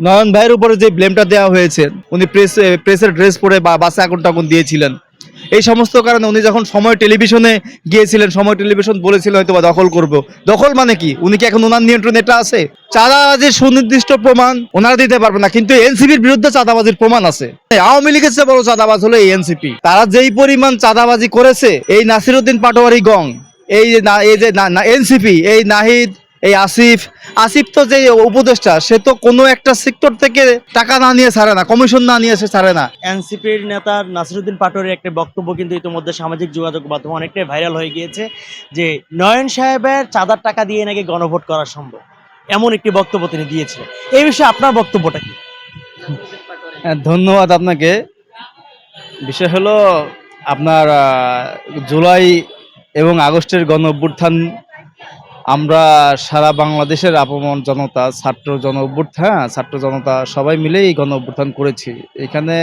নয়ন ভাইয়ের উপরে যে ব্লেমটা দেওয়া হয়েছে, উনি প্রেস প্রেসের ড্রেস পরে বা বাসে আগুন টাগুন দিয়েছিলেন। এই সমস্ত কারণে উনি যখন সময় টেলিভিশনে গিয়েছিলেন, সময় টেলিভিশন বলেছিল হয়তো বা দখল করব। দখল মানে কি? উনি কি এখন ওনার নিয়ন্ত্রণ এটা আছে? চাঁদাবাজির সুনির্দিষ্ট প্রমাণ ওনারা দিতে পারবে না, কিন্তু এনসিপির বিরুদ্ধে চাঁদাবাজির প্রমাণ আছে। আওয়ামী লীগের বড় চাঁদাবাজ হলো এই এনসিপি। তারা যেই পরিমাণ চাঁদাবাজি করেছে, এই নাসিরুদ্দিন পাটোয়ারি গং, এই যে এই যে এনসিপি, এই নাহিদ এই আসিফ আসিফ তো যে উপদেষ্টা সে তো কোনো একটা সেক্টর থেকে টাকা না নিয়ে ছাড়ে না কমিশন না নিয়ে সে ছাড়ে না। এনসিপির নেতা নাসিরুদ্দিন পাটোয়ারির একটা বক্তব্য কিন্তু ইতিমধ্যে সামাজিক যোগাযোগ মাধ্যমে অনেকটাই ভাইরাল হয়ে গিয়েছে যে নয়ন সাহেবের চাঁদার টাকা দিয়ে নাকি গণভোট করা সম্ভব। এমন একটি বক্তব্য তিনি দিয়েছিলেন। এই বিষয়ে আপনার বক্তব্যটা কি? হ্যাঁ, ধন্যবাদ আপনাকে। বিষয় হলো আপনার আহ, জুলাই এবং আগস্টের গণ অভ্যুত্থান আমরা সারা বাংলাদেশের আপমন জনতা ছাত্র জন হ্যাঁ, ছাত্র জনতা সবাই মিলে এই গণ অভ্যুত্থান করেছি। এখানে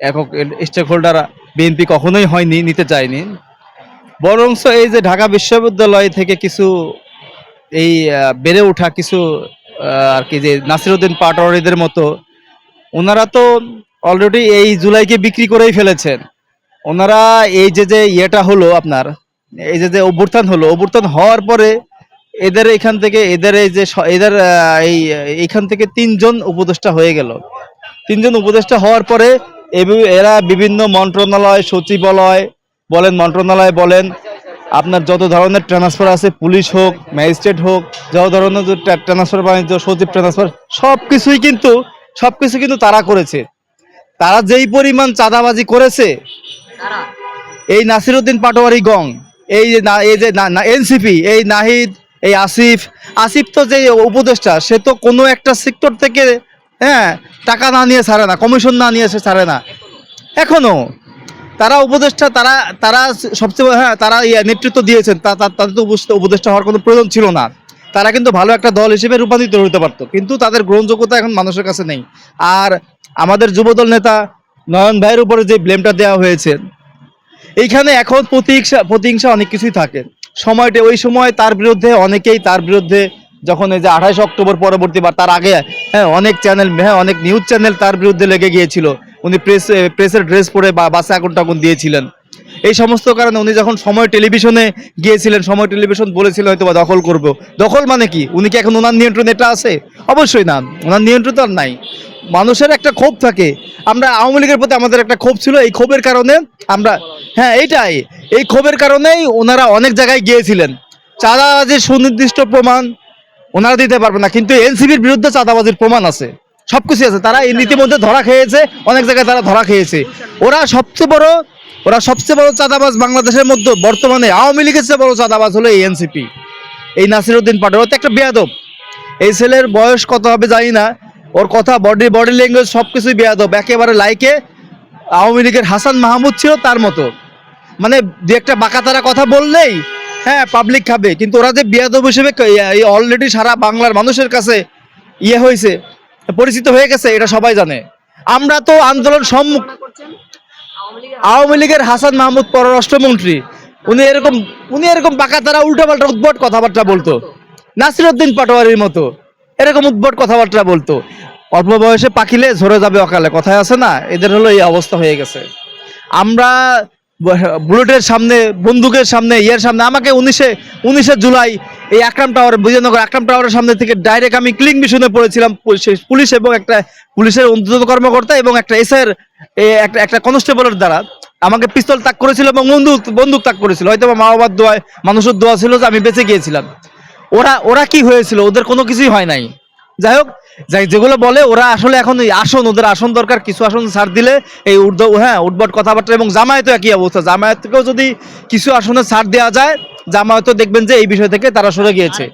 একক স্টেক হোল্ডার বিএনপি কখনোই হয়নি নিতে চায়নি। বরংস এই যে ঢাকা বিশ্ববিদ্যালয় থেকে কিছু এই বেড়ে ওঠা কিছু আর কি যে নাসিরুদ্দিন পাটোয়ারিদের মতো ওনারা তো অলরেডি এই জুলাইকে বিক্রি করেই ফেলেছেন। ওনারা এই যে যে ইয়েটা হলো আপনার এই যে যে অভ্যুত্থান হলো অভ্যুত্থান হওয়ার পরে এদের এখান থেকে এদের এই যে এদের এই এইখান থেকে তিনজন উপদেষ্টা হয়ে গেল। তিনজন উপদেষ্টা হওয়ার পরে এরা বিভিন্ন মন্ত্রণালয় সচিবালয় বলেন মন্ত্রণালয় বলেন আপনার যত ধরনের ট্রান্সফার আছে পুলিশ হোক ম্যাজিস্ট্রেট হোক যত ধরনের যে ট্রান্সফার বাণিজ্য সচিব ট্রান্সফার সব কিছুই কিন্তু সব কিছু কিন্তু তারা করেছে। তারা যেই পরিমাণ চাঁদাবাজি করেছে এই নাসিরুদ্দিন পাটোয়ারি গং এই যে না এই যে এনসিপি এই নাহিদ এই আসিফ আসিফ তো যে উপদেষ্টা, সে তো কোনো একটা সেক্টর থেকে হ্যাঁ টাকা না নিয়ে ছাড়ে না কমিশন না নিয়ে সে ছাড়ে না। এখনও তারা উপদেষ্টা, তারা তারা সবচেয়ে হ্যাঁ তারা ইয়ে নেতৃত্ব দিয়েছেন তাদের তো উপদেষ্টা হওয়ার কোনো প্রয়োজন ছিল না। তারা কিন্তু ভালো একটা দল হিসেবে রূপান্তরিত হতে পারতো, কিন্তু তাদের গ্রহণযোগ্যতা এখন মানুষের কাছে নেই। আর আমাদের যুবদল নেতা নয়ন ভাইয়ের উপরে যে ব্লেমটা দেওয়া হয়েছে, এইখানে এখন প্রতিহিংসা প্রতিহিংসা অনেক কিছুই থাকে। সময়টা ওই সময় তার বিরুদ্ধে, অনেকেই তার বিরুদ্ধে যখন এই যে আঠাশ অক্টোবর পরবর্তী বা তার আগে হ্যাঁ অনেক চ্যানেল হ্যাঁ অনেক নিউজ চ্যানেল তার বিরুদ্ধে লেগে গিয়েছিল। উনি প্রেস প্রেসের ড্রেস পরে বা বাসে আগুন টাগুন দিয়েছিলেন। এই সমস্ত কারণে উনি যখন সময় টেলিভিশনে গিয়েছিলেন, সময় টেলিভিশন বলেছিল হয়তো বা দখল করব। দখল মানে কি? উনি কি এখন ওনার নিয়ন্ত্রণ এটা আছে? অবশ্যই না। ওনার নিয়ন্ত্রণ আর নাই। মানুষের একটা ক্ষোভ থাকে। আমরা আওয়ামী লীগের প্রতি আমাদের একটা ক্ষোভ ছিল, এই ক্ষোভের কারণে আমরা হ্যাঁ এইটাই। এই ক্ষোভের কারণেই ওনারা অনেক জায়গায় গিয়েছিলেন। চাঁদাবাজির সুনির্দিষ্ট প্রমাণ ওনারা দিতে পারবে না, কিন্তু এনসিবির বিরুদ্ধে চাঁদাবাজির প্রমাণ আছে। সবকিছু আছে। তারা এই ইতিমধ্যে ধরা খেয়েছে, অনেক জায়গায় তারা ধরা খেয়েছে। ওরা সবচেয়ে বড়, ওরা সবচেয়ে বড় চাঁদাবাজ বাংলাদেশের মধ্যে বর্তমানে আওয়ামী লীগের চেয়ে বড় চাঁদাবাজ হলো এই এনসিপি, এই নাসিরউদ্দিন পাটোয়ারি। ও তো একটা বেয়াদব। এই ছেলের বয়স কত হবে জানি না ওর কথা বডি বডি ল্যাঙ্গুয়েজ সব কিছুই বেয়াদব। একেবারে লাইকে আওয়ামী লীগের হাসান মাহমুদ ছিল তার মতো। মানে দু একটা বাঁকাতারা কথা বললেই হ্যাঁ পাবলিক খাবে। কিন্তু ওরা যে বিয়াদব হিসেবে অলরেডি সারা বাংলার মানুষের কাছে ইয়ে হয়েছে, পরিচিত হয়ে গেছে, এটা সবাই জানে। আমরা তো আন্দোলন সম্মুখ আওয়ামী লীগের হাসান মাহমুদ পররাষ্ট্রমন্ত্রী। উনি এরকম উনি এরকম বাঁকা বাঁকাতারা উল্টাপাল্টা উদ্ভট কথাবার্তা বলতো। নাসিরউদ্দিন পাটোয়ারির মতো। এরকম উদ্ভট কথাবার্তা বলতো। অল্প বয়সে পাকিলে ঝরে যাবে অকালে, কথায় আছে না? এদের হলো এই অবস্থা হয়ে গেছে। আমরা বুলেটের সামনে, বন্দুকের সামনে, ইয়ের সামনে, আমাকে উনিশে উনিশে জুলাই এই আকরাম টাওয়ার, বিজয়নগর আকরাম টাওয়ারের সামনে থেকে ডাইরেক্ট আমি ক্লিং মিশনে পড়েছিলাম, পুলিশ- এবং একটা পুলিশের উন্নত কর্মকর্তা এবং একটা এসআর একটা একটা কনস্টেবলের দ্বারা আমাকে পিস্তল তাক করেছিল এবং বন্দুক বন্দুক তাক করেছিল। হয়তো বা মা বাবার দোয়ায়, মানুষের দোয়া ছিল যে আমি বেঁচে গিয়েছিলাম। ওরা ওরা কি হয়েছিল? ওদের কোনো কিছুই হয় নাই। যাই হোক, যাই যেগুলো বলে, ওরা আসলে এখন আসন, ওদের আসন দরকার, কিছু আসন ছাড় দিলে এই উর্দ হ্যাঁ উঠবট কথাবার্তা এবং জামায়াতও একই অবস্থা। জামায়াতকেও যদি কিছু আসনে ছাড় দেওয়া যায়, জামায়াতও দেখবেন যে এই বিষয় থেকে তারা সরে গিয়েছে।